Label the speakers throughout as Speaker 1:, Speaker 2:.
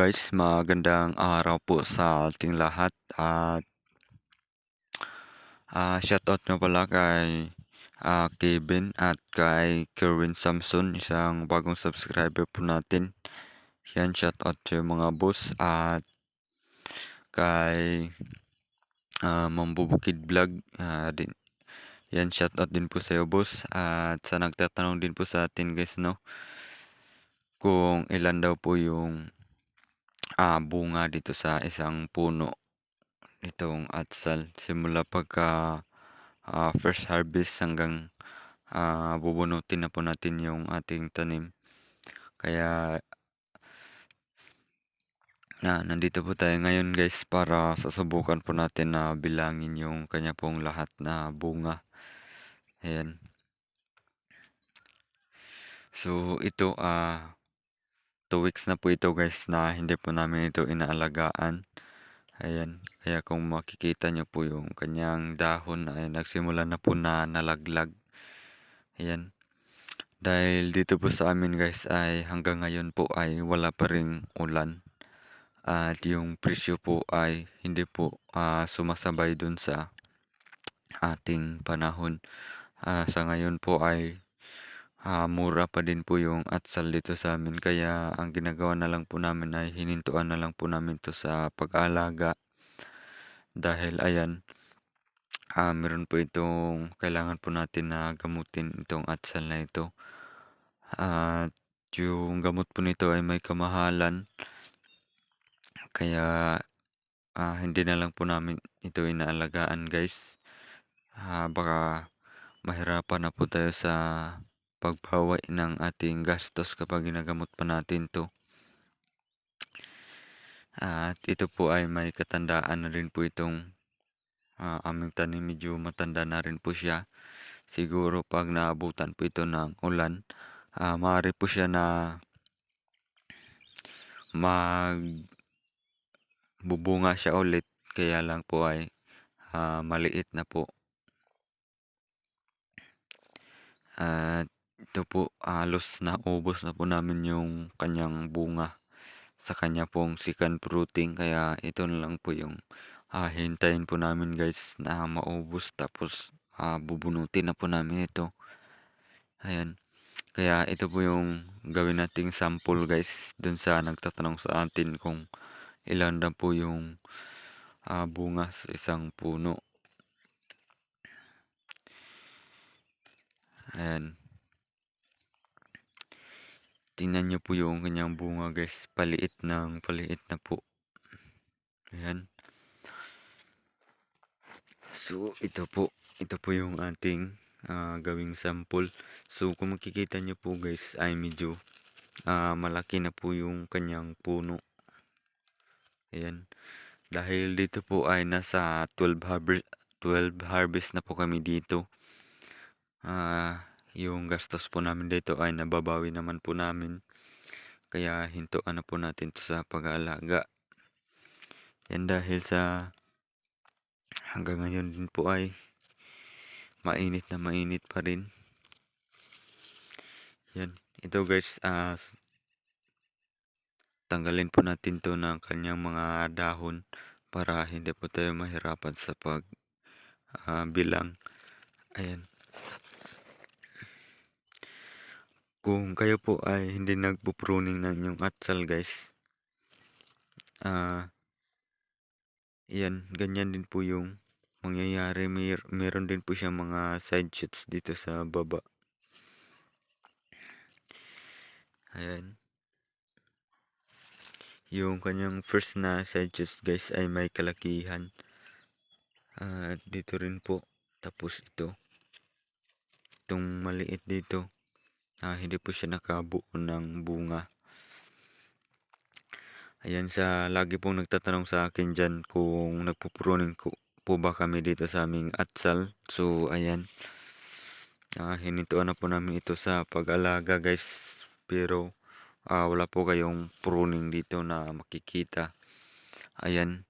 Speaker 1: guys, magandang araw po sa ating lahat at ah shoutout nga pala kay ah, Kevin at kay Kerwin Samson, isang bagong subscriber po natin. Yan, shoutout sa mga boss at kay ah, Mambubukid Vlog ah, din. Yan, shoutout din po sa iyo boss at sa nagtatanong din po sa atin guys no kung ilan daw po yung ah, bunga dito sa isang puno itong atsal. Simula pagka ah, first harvest hanggang ah, bubunutin na po natin yung ating tanim. Kaya ah, nandito po tayo ngayon guys para susubukan po natin na bilangin yung kanya pong lahat na bunga. Ayan. So ito ah 2 weeks na po ito guys na hindi po namin ito inaalagaan. Ayan, kaya kung makikita nyo po yung kanyang dahon ay nagsimula na po na nalaglag. Ayan. Dahil dito po sa amin guys ay hanggang ngayon po ay wala pa ring ulan. At yung presyo po ay hindi po uh, sumasabay dun sa ating panahon. Uh, sa ngayon po ay uh, mura pa din po yung atsal dito sa amin. Kaya ang ginagawa na lang po namin ay hinintuan na lang po namin to sa pag-alaga. Dahil ayan, uh, meron po itong kailangan po natin na gamutin itong atsal na ito. At uh, yung gamot po nito ay may kamahalan. Kaya uh, hindi na lang po namin ito inaalagaan guys. Uh, baka mahirapan na po tayo sa pagbawi ng ating gastos kapag ginagamot pa natin to. At ito po ay may katandaan na rin po itong uh, aming tanim. Medyo matanda na rin po siya. Siguro pag naabutan po ito ng ulan, uh, maaari po siya na mag bubunga siya ulit. Kaya lang po ay uh, maliit na po. At ito po halos naubos na po namin yung kanyang bunga sa kanya pong second fruiting. Kaya ito na lang po yung uh, hintayin po namin guys na maubos. Tapos uh, bubunutin na po namin ito. Ayan. Kaya ito po yung gawin nating sample guys dun sa nagtatanong sa atin kung ilan na po yung uh, bunga sa isang puno. Ayan Tingnan nyo po yung kanyang bunga guys. Paliit ng paliit na po. Ayan. So, ito po. Ito po yung ating uh, gawing sample. So, kung makikita nyo po guys, ay medyo uh, malaki na po yung kanyang puno. Ayan. Dahil dito po ay nasa 12 harvest, 12 harvest na po kami dito. Ah... Uh, yung gastos po namin dito ay nababawi naman po namin. Kaya hintuan na po natin to sa pag-aalaga. Yan dahil sa hanggang ngayon din po ay mainit na mainit pa rin. Yan. Ito guys uh, tanggalin po natin to ng kanyang mga dahon para hindi po tayo mahirapan sa pag uh, bilang. Ayan kung kayo po ay hindi nagpo-pruning ng inyong atsal guys ah uh, yan ganyan din po yung mangyayari. Mer meron din po siya mga side shoots dito sa baba. Ayan. Yung kanyang first na side shoots guys ay may kalakihan. At uh, dito rin po. Tapos ito. Itong maliit dito uh, hindi po siya nakabuo ng bunga. Ayan sa lagi pong nagtatanong sa akin dyan kung nagpupruning ko po ba kami dito sa aming atsal. So ayan. Uh, hinintuan na po namin ito sa pag-alaga guys. Pero uh, wala po kayong pruning dito na makikita. Ayan.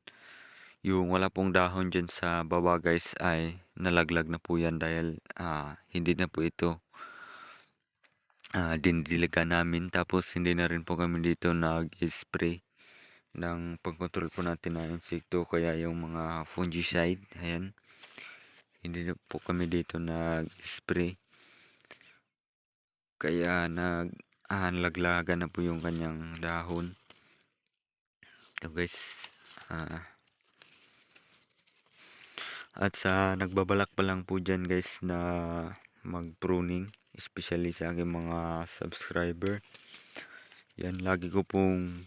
Speaker 1: Yung wala pong dahon dyan sa baba guys ay nalaglag na po yan dahil uh, hindi na po ito uh, dinidiligan namin tapos hindi na rin po kami dito nag-spray ng pagkontrol po natin ng insekto kaya yung mga fungicide ayan. Hindi po kami dito nag-spray. Kaya nag laglagan na po yung kanyang dahon. Ito guys ah, at sa nagbabalak pa lang po dyan guys na mag pruning especially sa aking mga subscriber. Yan lagi ko pong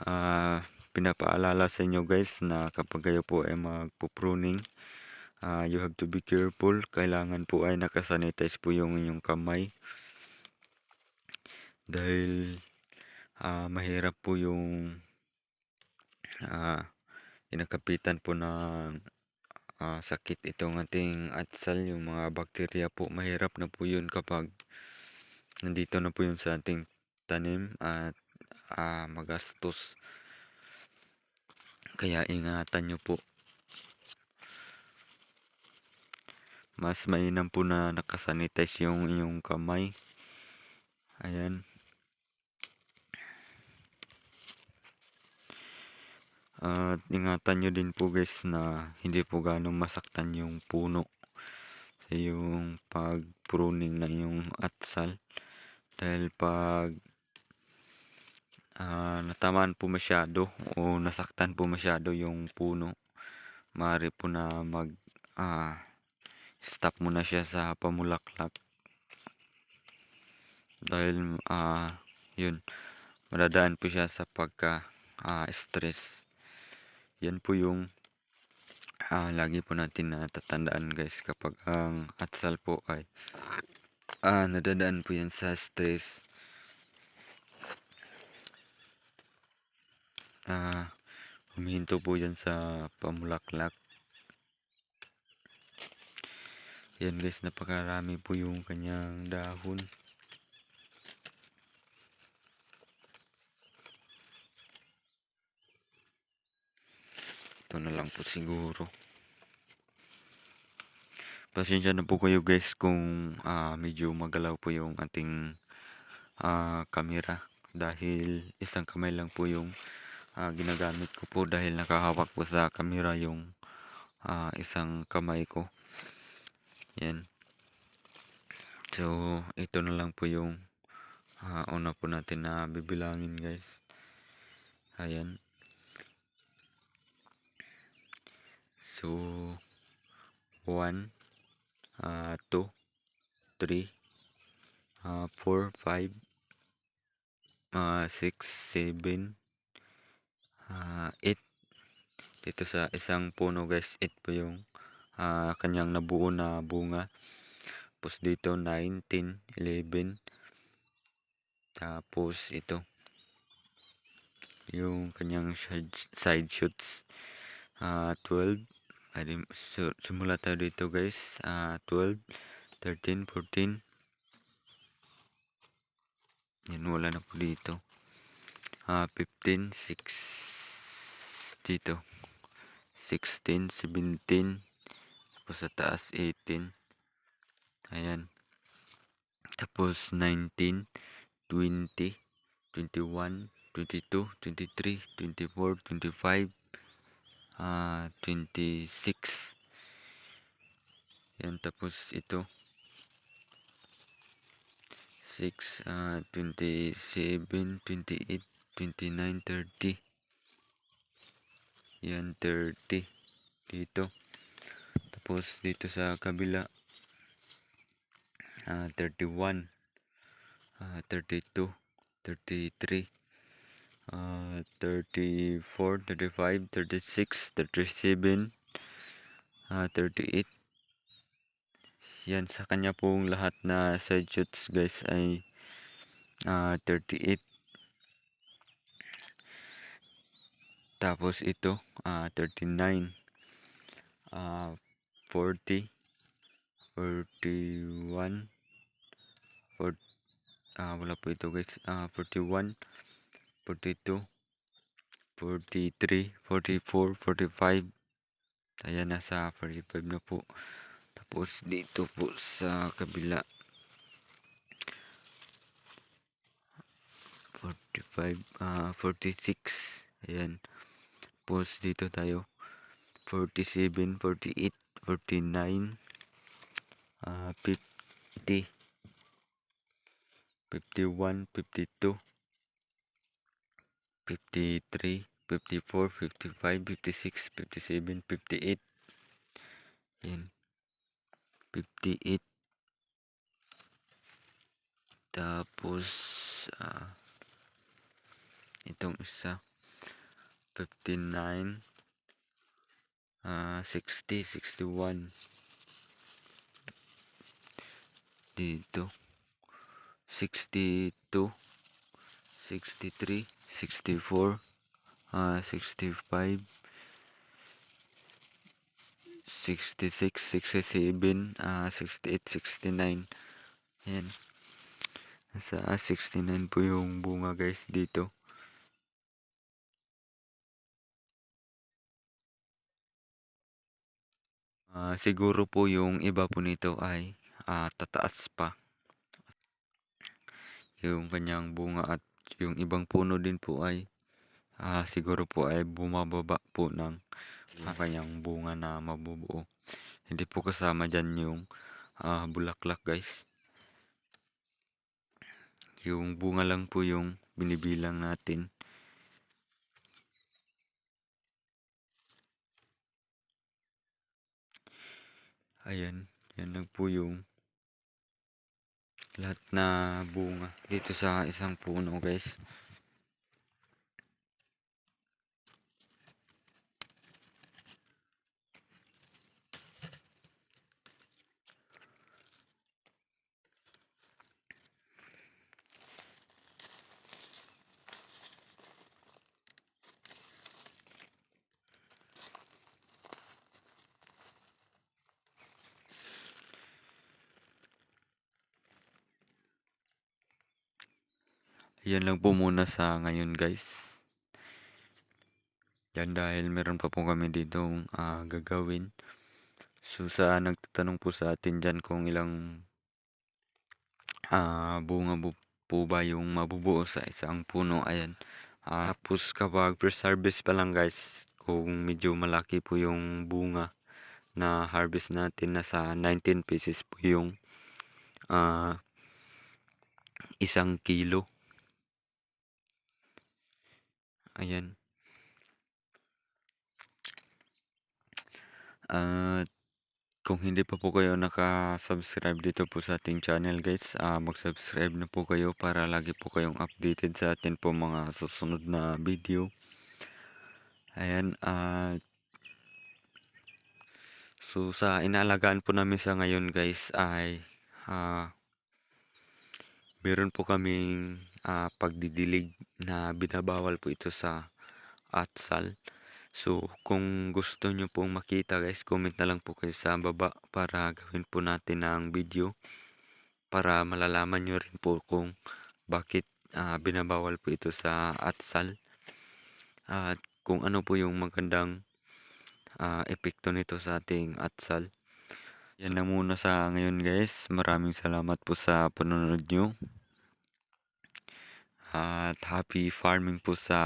Speaker 1: ah, pinapaalala sa inyo guys na kapag kayo po ay magpo-pruning ah, you have to be careful. Kailangan po ay nakasanitize po yung inyong kamay. Dahil ah, mahirap po yung ah, inakapitan po ng ah, sakit itong ating atsal yung mga bakterya po. Mahirap na po yun kapag nandito na po yun sa ating tanim at ah, magastos. Kaya ingatan nyo po. Mas mainam po na nakasanitize yung inyong kamay. Ayan at ingatan nyo din po guys na hindi po ganong masaktan yung puno sa yung pag pruning na yung atsal. Dahil pag ah, natamaan po masyado o nasaktan po masyado yung puno maaari po na mag ah, stop mo na siya sa pamulaklak. Dahil ah, yun madadaan po siya sa pagka ah, stress yan po yung ah, lagi po natin natatandaan guys kapag ang atsal po ay ah, nadadaan po yan sa stress. Ah, humihinto po yan sa pamulaklak. Yan guys napakarami po yung kanyang dahon po siguro. Pasensya na po kayo guys kung ah, medyo magalaw po yung ating ah, camera. Dahil isang kamay lang po yung ah, ginagamit ko po dahil nakahawak po sa camera yung ah, isang kamay ko. Yan. So ito na lang po yung ah, una po natin na bibilangin guys. Ayan so 1 uh, 2 3 uh, 4 5 uh, 6 7 uh, 8 dito sa isang puno guys 8 po yung uh, kanyang nabuo na bunga. Tapos dito 9 10 11 tapos ito yung kanyang side, side shoots uh, 12 ay, so, simula tayo dito guys. Ah 12 13 14 yan wala na po dito. Ah 15 6 dito. 16 17 tapos sa taas 18 ayan. Tapos 19 20 21 22 23 24 25 ah 26 yan tapos ito. 6 ah 27 28 29 30 yan 30 dito. Tapos dito sa kabila. Ah 31 ah 32 33 uh, 34, 35, 36, 37, uh, 38. Yan, sa kanya pong lahat na shoots guys ay uh, 38. Tapos ito, uh, 39, uh, 40, 41, 40, uh, wala po ito guys, uh, 41, 42, 43, 44, 45. Ayan, nasa 45 na po. Tapos dito po sa kabila. 45, ah, 46. Ayan. Tapos dito tayo. 47, 48, 49, ah, 50, 51, 52, 53, 54, 55, 56, 57, 58. Ayan. 58. Tapos, ah, itong isa. 59, ah, 60, 61. Dito. 62, 63, 64, ah, 65, 66, 67, ah, 68, 69. Ayan. Nasa 69 po yung bunga guys dito. Ah, siguro po yung iba po nito ay ah, tataas pa. Yung kanyang bunga at yung ibang puno din po ay ah, siguro po ay bumababa po ng ah, kanyang bunga na mabubuo. Hindi po kasama dyan yung ah, bulaklak guys. Yung bunga lang po yung binibilang natin. Ayan, yan lang po yung lahat na bunga dito sa isang puno guys. Yan lang po muna sa ngayon guys. Yan dahil meron pa po kami ditong ah, gagawin. So sa nagtatanong po sa atin dyan kung ilang ah, bunga bu- po ba yung mabubuo sa isang puno. Ayan. Ah, tapos kapag first harvest pa lang guys, kung medyo malaki po yung bunga na harvest natin, nasa 19 pieces po yung ah, isang kilo. Ayan. At kung hindi pa po kayo naka-subscribe dito po sa ating channel guys, ah, mag-subscribe na po kayo para lagi po kayong updated sa atin po mga susunod na video. Ayan, at so sa inaalagaan po namin sa ngayon guys ay ah, meron po kaming ah, pagdidilig na binabawal po ito sa atsal. So, kung gusto nyo pong makita guys, comment na lang po kayo sa baba para gawin po natin ang video. Para malalaman nyo rin po kung bakit ah, binabawal po ito sa atsal. At kung ano po yung magandang ah, epekto nito sa ating atsal. Yan lang muna sa ngayon guys. Maraming salamat po sa panonood nyo. At happy farming po sa